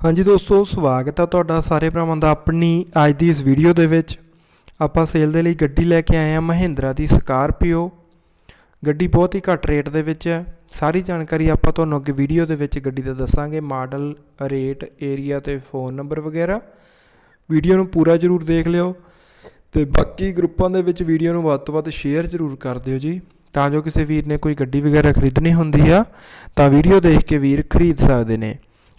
ਹਾਂਜੀ ਦੋਸਤੋ, ਸਵਾਗਤ ਹੈ ਤੁਹਾਡਾ ਸਾਰੇ ਭਰਾਵਾਂ ਦਾ ਆਪਣੀ ਅੱਜ ਦੀ ਇਸ ਵੀਡੀਓ ਦੇ ਵਿੱਚ। ਆਪਾਂ ਸੇਲ ਦੇ ਲਈ ਗੱਡੀ ਲੈ ਕੇ ਆਏ ਹਾਂ ਮਹਿੰਦਰਾ ਦੀ ਸਕਾਰਪੀਓ। ਗੱਡੀ ਬਹੁਤ ਹੀ ਘੱਟ ਰੇਟ ਦੇ ਵਿੱਚ ਹੈ। ਸਾਰੀ ਜਾਣਕਾਰੀ ਆਪਾਂ ਤੁਹਾਨੂੰ ਅੱਗੇ ਵੀਡੀਓ ਦੇ ਵਿੱਚ ਗੱਡੀ ਦਾ ਦੱਸਾਂਗੇ। ਮਾਡਲ ਰੇਟ ਏਰੀਆ ਤੇ ਫੋਨ ਨੰਬਰ ਵਗੈਰਾ। ਵੀਡੀਓ ਨੂੰ ਪੂਰਾ ਜ਼ਰੂਰ ਦੇਖ ਲਿਓ। ਤੇ ਬਾਕੀ ਗਰੁੱਪਾਂ ਦੇ ਵਿੱਚ ਵੀਡੀਓ ਨੂੰ ਵੱਧ ਤੋਂ ਵੱਧ ਸ਼ੇਅਰ ਜ਼ਰੂਰ ਕਰ ਦਿਓ ਜੀ। ਤਾਂ ਜੋ ਕਿਸੇ ਵੀਰ ਨੇ ਕੋਈ ਗੱਡੀ ਵਗੈਰਾ ਖਰੀਦਣੀ ਹੁੰਦੀ ਆ, ਤਾਂ ਵੀਡੀਓ ਦੇਖ ਕੇ ਵੀਰ ਖਰੀਦ ਸਕਦੇ ਨੇ।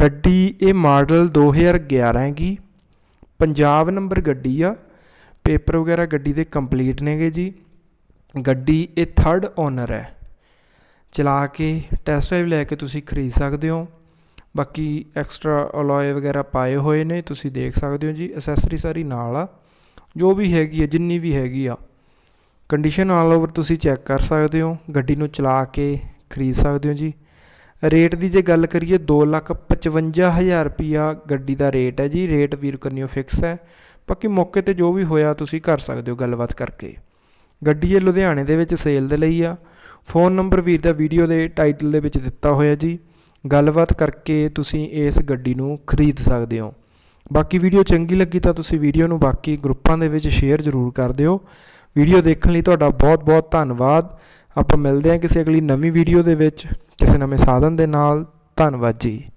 ਗੱਡੀ ਇਹ ਮਾਡਲ 2011 ਹੈਗੀ। ਪੰਜਾਬ ਨੰਬਰ ਗੱਡੀ ਆ। ਪੇਪਰ ਵਗੈਰਾ ਗੱਡੀ ਦੇ ਕੰਪਲੀਟ ਨੇਗੇ ਜੀ। ਗੱਡੀ ਇਹ ਥਰਡ ਓਨਰ ਹੈ। ਚਲਾ ਕੇ ਟੈਸਟ ਡਰਾਈਵ ਲੈ ਕੇ ਤੁਸੀਂ ਖਰੀਦ ਸਕਦੇ ਹੋ। ਬਾਕੀ ਐਕਸਟਰਾ ਅਲੋਏ ਵਗੈਰਾ ਪਾਏ ਹੋਏ ਨੇ, ਤੁਸੀਂ ਦੇਖ ਸਕਦੇ ਹੋ ਜੀ। ਅਸੈਸਰੀ ਸਾਰੀ ਨਾਲ ਆ। ਜੋ ਵੀ ਹੈਗੀ ਹੈ ਜਿੰਨੀ ਵੀ ਹੈਗੀ ਆ। ਕੰਡੀਸ਼ਨ ਆਲ ਓਵਰ ਤੁਸੀਂ ਚੈੱਕ ਕਰ ਸਕਦੇ ਹੋ। ਗੱਡੀ ਨੂੰ ਚਲਾ ਕੇ ਖਰੀਦ ਸਕਦੇ ਹੋ ਜੀ। ਰੇਟ ਦੀ ਜੇ ਗੱਲ ਕਰੀਏ 255000 ਰੁਪਿਆ ਗੱਡੀ ਦਾ ਰੇਟ ਹੈ ਜੀ। ਰੇਟ ਵੀਰ ਕਰਨਿਓ ਫਿਕਸ ਹੈ। ਬਾਕੀ ਮੌਕੇ ਤੇ ਜੋ ਵੀ ਹੋਇਆ ਤੁਸੀਂ ਕਰ ਸਕਦੇ ਹੋ ਗੱਲਬਾਤ ਕਰਕੇ। ਗੱਡੀ ਇਹ ਲੁਧਿਆਣੇ ਦੇ ਵਿੱਚ ਸੇਲ ਦੇ ਲਈ ਆ। ਫੋਨ ਨੰਬਰ ਵੀਰ ਦਾ ਵੀਡੀਓ ਦੇ ਟਾਈਟਲ ਦੇ ਵਿੱਚ ਦਿੱਤਾ ਹੋਇਆ ਜੀ। ਗੱਲਬਾਤ ਕਰਕੇ ਤੁਸੀਂ ਇਸ ਗੱਡੀ ਨੂੰ ਖਰੀਦ ਸਕਦੇ ਹੋ। ਬਾਕੀ ਵੀਡੀਓ ਚੰਗੀ ਲੱਗੀ ਤਾਂ ਤੁਸੀਂ ਵੀਡੀਓ ਨੂੰ ਬਾਕੀ ਗਰੁੱਪਾਂ ਦੇ ਵਿੱਚ ਸ਼ੇਅਰ ਜ਼ਰੂਰ ਕਰ ਦਿਓ। ਵੀਡੀਓ ਦੇਖਣ ਲਈ ਤੁਹਾਡਾ ਬਹੁਤ-ਬਹੁਤ ਧੰਨਵਾਦ। ਆਪਾਂ ਮਿਲਦੇ ਹਾਂ ਕਿਸੇ ਅਗਲੀ ਨਵੀਂ ਵੀਡੀਓ ਦੇ ਵਿੱਚ। ਕਿਸੇ ਨਵੇਂ ਸਾਧਨ ਦੇ ਨਾਲ ਧੰਨਵਾਦ ਜੀ।